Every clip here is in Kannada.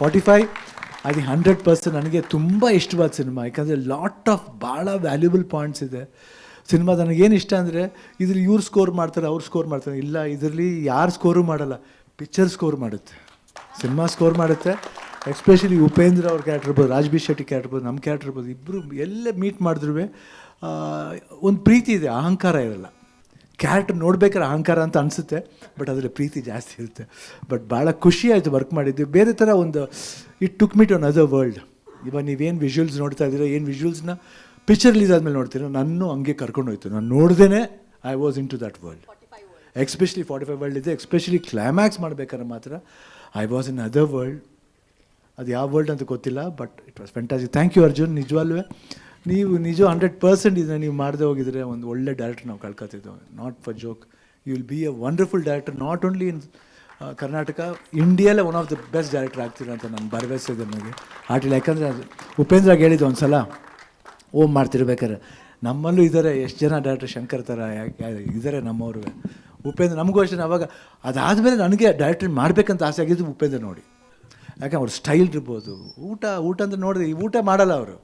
ಫಾರ್ಟಿ ಫೈವ್ ಅದು ಹಂಡ್ರೆಡ್ ಪರ್ಸೆಂಟ್ ನನಗೆ ತುಂಬ ಇಷ್ಟವಾದ ಸಿನಿಮಾ. ಯಾಕಂದರೆ ಲಾಟ್ ಆಫ್ ಭಾಳ ವ್ಯಾಲ್ಯೂಬಲ್ ಪಾಯಿಂಟ್ಸ್ ಇದೆ. ಸಿನಿಮಾ ನನಗೇನು ಇಷ್ಟ ಅಂದರೆ, ಇದ್ರಲ್ಲಿ ಇವ್ರು ಸ್ಕೋರ್ ಮಾಡ್ತಾರೆ, ಅವ್ರು ಸ್ಕೋರ್ ಮಾಡ್ತಾರೆ. ಇಲ್ಲ, ಇದರಲ್ಲಿ ಯಾರು ಸ್ಕೋರು ಮಾಡಲ್ಲ ಪಿಕ್ಚರ್ ಸ್ಕೋರ್ ಮಾಡುತ್ತೆ. ಸಿನಿಮಾ ಸ್ಕೋರ್ ಮಾಡುತ್ತೆ. ಎಸ್ಪೆಷಲಿ ಉಪೇಂದ್ರ ಅವ್ರ ಕ್ಯಾರೆಕ್ಟರ್ ಇರ್ಬೋದು ರಾಜ್ ಬಿ ಶೆಟ್ಟಿ ಕ್ಯಾರೆಕ್ಟರ್ ಇರ್ಬೋದು ನಮ್ಮ ಕ್ಯಾರೆಕ್ಟರ್ ಇರ್ಬೋದು ಇಬ್ಬರು ಎಲ್ಲೇ ಮೀಟ್ ಮಾಡಿದ್ರು ಒಂದು ಪ್ರೀತಿ ಇದೆ, ಅಹಂಕಾರ ಇರಲ್ಲ. ಕ್ಯಾರೆಕ್ಟರ್ ನೋಡ್ಬೇಕಾದ್ರೆ ಅಹಂಕಾರ ಅಂತ ಅನಿಸುತ್ತೆ ಬಟ್ ಅದರಲ್ಲಿ ಪ್ರೀತಿ ಜಾಸ್ತಿ ಇರುತ್ತೆ. ಬಟ್ ಭಾಳ ಖುಷಿ ಆಯಿತು ವರ್ಕ್ ಮಾಡಿದ್ದು. ಬೇರೆ ಥರ ಒಂದು it took me another world ಇವಾಗ ನೀವೇನು ವಿಜುವಲ್ಸ್ ನೋಡ್ತಾ ಇದ್ದೀರಾ ಏನು ವಿಜುವಲ್ಸ್ನ ಪಿಕ್ಚರ್ ರಿಲೀಸ್ ಆದಮೇಲೆ ನೋಡ್ತೀರ ನಾನು ಹಂಗೆ ಕರ್ಕೊಂಡು ಹೋಯ್ತು. ನಾನು ನೋಡ್ದೇ I was into that world especially forty five world ಇದೆ ಎಕ್ಸ್ಪೆಷಲಿ ಕ್ಲೈಮ್ಯಾಕ್ಸ್ ಮಾಡ್ಬೇಕಾದ್ರೆ ಮಾತ್ರ I was in other world ಅದು ಯಾವ ವರ್ಲ್ಡ್ ಅಂತ ಗೊತ್ತಿಲ್ಲ but it was fantasy thank you Arjun ನಿಜವಲ್ವೇ ನೀವು ನಿಜ ಹಂಡ್ರೆಡ್ ಪರ್ಸೆಂಟ್ ಇದನ್ನ ನೀವು ಮಾಡದೆ ಹೋಗಿದ್ರೆ ಒಂದು ಒಳ್ಳೆ ಡೈರೆಕ್ಟರ್ ನಾವು ಕಳ್ಕೊತಿದ್ದೆವು not for joke you will be a wonderful director not only in Karnataka ಇಂಡಿಯಲ್ಲೇ one of the best director ಆಗ್ತೀರ ಅಂತ ನಾನು ಭರವಸೆ ಇದೆ ನನಗೆ. ಆಟಿಲ್ಲ ಯಾಕಂದರೆ ಅದು ಉಪೇಂದ್ರಾಗ ಹೇಳಿದ್ದು ಒಂದು ಸಲ ಓಮ್ ಮಾಡ್ತಿರ್ಬೇಕಾರೆ ನಮ್ಮಲ್ಲೂ ಇದ್ದಾರೆ ಎಷ್ಟು ಜನ ಡೈರೆಕ್ಟರ್ ಶಂಕರ್ ಥರ ಇದ್ದಾರೆ ನಮ್ಮವ್ರು. ಉಪೇಂದ್ರ ನಮಗೂ ಅಷ್ಟೇ ಅವಾಗ ಅದಾದಮೇಲೆ ನನಗೆ ಡೈರೆಕ್ಟರ್ ಮಾಡಬೇಕಂತ ಆಸೆ ಆಗಿದ್ದು ಉಪೇಂದ್ರ ನೋಡಿ. ಯಾಕೆ ಅವ್ರ ಸ್ಟೈಲ್ ಇರ್ಬೋದು. ಊಟ ಊಟ ಅಂತ ನೋಡಿದ್ರೆ ಈ ಊಟ ಮಾಡಲ್ಲ ಅವರು.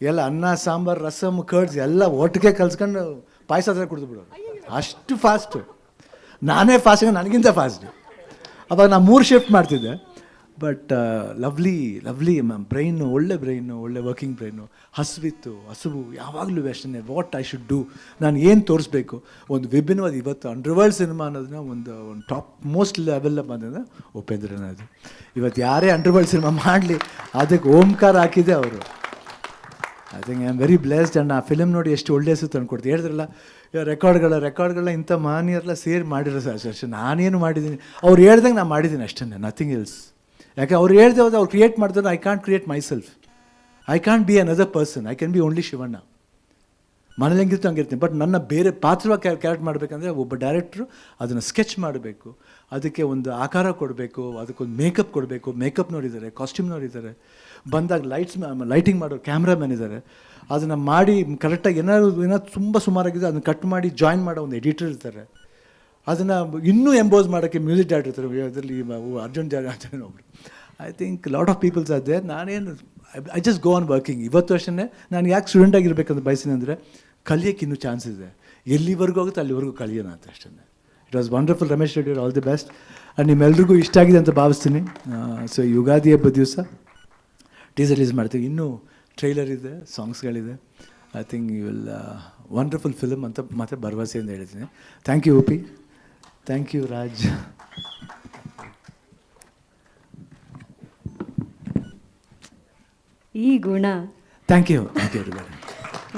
ಎಲ್ಲ ಅನ್ನ, ಸಾಂಬಾರು, ರಸಮ್ ಕರ್ಡ್ಸ್ ಎಲ್ಲ ಒಟ್ಟಿಗೆ ಕಲ್ಸ್ಕೊಂಡು ಪಾಯಸ ಹತ್ರ ಕುಡಿದು ಬಿಡೋರು. ಅಷ್ಟು ಫಾಸ್ಟು ನಾನೇ ಫಾಸ್ಟ್ ನನಗಿಂತ ಫಾಸ್ಟ್ ಅವಾಗ ನಾನು ಮೂರು ಶಿಫ್ಟ್ ಮಾಡ್ತಿದ್ದೆ. But lovely lovely ma'am brain ಒಳ್ಳೆ ಬ್ರೈನು ಒಳ್ಳೆ ವರ್ಕಿಂಗ್ ಬ್ರೈನು ಹಸುವಿತ್ತು, ಹಸುವು, ಯಾವಾಗಲೂ ಅಷ್ಟೇ ವಾಟ್ ಐ ಶುಡ್ ಡೂ ನಾನು ಏನು ತೋರಿಸ್ಬೇಕು? ಒಂದು ವಿಭಿನ್ನವಾದ ಇವತ್ತು ಅಂಡರ್ವರ್ಲ್ಡ್ ಸಿನಿಮಾ ಅನ್ನೋದನ್ನ ಒಂದು ಒಂದು ಟಾಪ್ ಮೋಸ್ಟ್ ಲೆವೆಲ್ ಬಂದಿದೆ ಉಪೇಂದ್ರನ ಅದು ಇವತ್ತು ಯಾರೇ ಅಂಡರ್ವರ್ಲ್ಡ್ ಸಿನಿಮಾ ಮಾಡಲಿ, ಅದಕ್ಕೆ ಓಂಕಾರ ಹಾಕಿದೆ ಅವರು. I think I am very blessed and ಆ ಫಿಲಮ್ ನೋಡಿ ಎಷ್ಟು ಒಳ್ಳೆಯ ಸುತ್ತ ತಂದ್ಕೊಡ್ತೀವಿ ಹೇಳಿದ್ರಲ್ಲ ರೆಕಾರ್ಡ್ಗಳ, ರೆಕಾರ್ಡ್ಗಳನ್ನ ಇಂಥ ಮಹನೀಯರೆಲ್ಲ ಸೇರಿ ಮಾಡಿರೋ ಸರ್ ಅಷ್ಟೇ ನಾನೇನು ಮಾಡಿದ್ದೀನಿ? ಅವ್ರು ಹೇಳ್ದಂಗೆ ನಾನು ಮಾಡಿದ್ದೀನಿ ಅಷ್ಟೇ ನಥಿಂಗ್ ಎಲ್ಸ್ ಯಾಕೆ ಅವ್ರು ಹೇಳ್ದೆ ಹೋದ್ರೆ ಅವ್ರು ಕ್ರಿಯೇಟ್ ಮಾಡಿದ್ರೆ I can't create myself I can't be another person I can be only Shivanna. ಮನೇಲಿ ಹೆಂಗಿರ್ತು ಹಂಗಿರ್ತೀನಿ ಬಟ್ ನನ್ನ ಬೇರೆ ಪಾತ್ರವಾಗಿ ಕ್ಯಾ ಕ್ಯಾರೆಕ್ಟ್ ಮಾಡಬೇಕಂದ್ರೆ ಒಬ್ಬ ಡೈರೆಕ್ಟ್ರು ಅದನ್ನು ಸ್ಕೆಚ್ ಮಾಡಬೇಕು. ಅದಕ್ಕೆ ಒಂದು ಆಕಾರ ಕೊಡಬೇಕು, ಅದಕ್ಕೊಂದು ಮೇಕಪ್ ಕೊಡಬೇಕು. ಮೇಕಪ್ ಇದ್ದಾರೆ ಕಾಸ್ಟ್ಯೂಮ್ ನೋಡಿದ್ದಾರೆ. ಬಂದಾಗ ಲೈಟ್ಸ್ ಲೈಟಿಂಗ್ ಮಾಡೋ ಕ್ಯಾಮ್ರಾಮ್ಯಾನ್ ಇದ್ದಾರೆ. ಅದನ್ನು ಮಾಡಿ ಕರೆಕ್ಟಾಗಿ ಏನಾದ್ರು ಏನಾದ್ರು ತುಂಬ ಸುಮಾರಾಗಿದೆ, ಅದನ್ನು ಕಟ್ ಮಾಡಿ ಜಾಯಿನ್ ಮಾಡೋ ಒಂದು ಎಡಿಟರ್ ಇರ್ತಾರೆ. ಅದನ್ನು ಇನ್ನೂ ಎಂಬೋಸ್ ಮಾಡೋಕ್ಕೆ ಮ್ಯೂಸಿಕ್ ಡೈರೆಕ್ಟರ್ ಇರ್ತಾರೆ. ಅದರಲ್ಲಿ ಅರ್ಜುನ್ ಜಾಗ ಒಬ್ಬರು I think lot of peoples ಅದೇ ನಾನೇನು I just go on working ಇವತ್ತು ಅಷ್ಟೇ ನಾನು ಯಾಕೆ ಸ್ಟೂಡೆಂಟ್ ಆಗಿರ್ಬೇಕಂತ ಬಯಸ್ತೀನಿ ಅಂದರೆ ಕಲಿಯೋಕ್ಕೆ ಇನ್ನೂ ಚಾನ್ಸ್ ಇದೆ. ಎಲ್ಲಿವರೆಗೂ ಆಗುತ್ತೆ ಅಲ್ಲಿವರೆಗೂ ಕಲಿಯೋಣ ಅಂತ ಅಷ್ಟೇ it was wonderful Ramesh Reddy all the best and ನಿಮ್ಮೆಲ್ರಿಗೂ ಇಷ್ಟ ಆಗಿದೆ ಅಂತ ಭಾವಿಸ್ತೀನಿ. ಸೊ ಯುಗಾದಿ ಹಬ್ಬದ ದಿವಸ ಟೀಸರ್ ರಿಲೀಸ್ ಮಾಡ್ತೀವಿ. ಇನ್ನೂ ಟ್ರೈಲರ್ ಇದೆ ಸಾಂಗ್ಸ್ಗಳಿದೆ I think you will wonderful film ಅಂತ ಮತ್ತೆ ಭರವಸೆಯಿಂದ ಹೇಳ್ತೀನಿ thank you OP thank you Raj ಈ ಗುಣ. Thank you thank you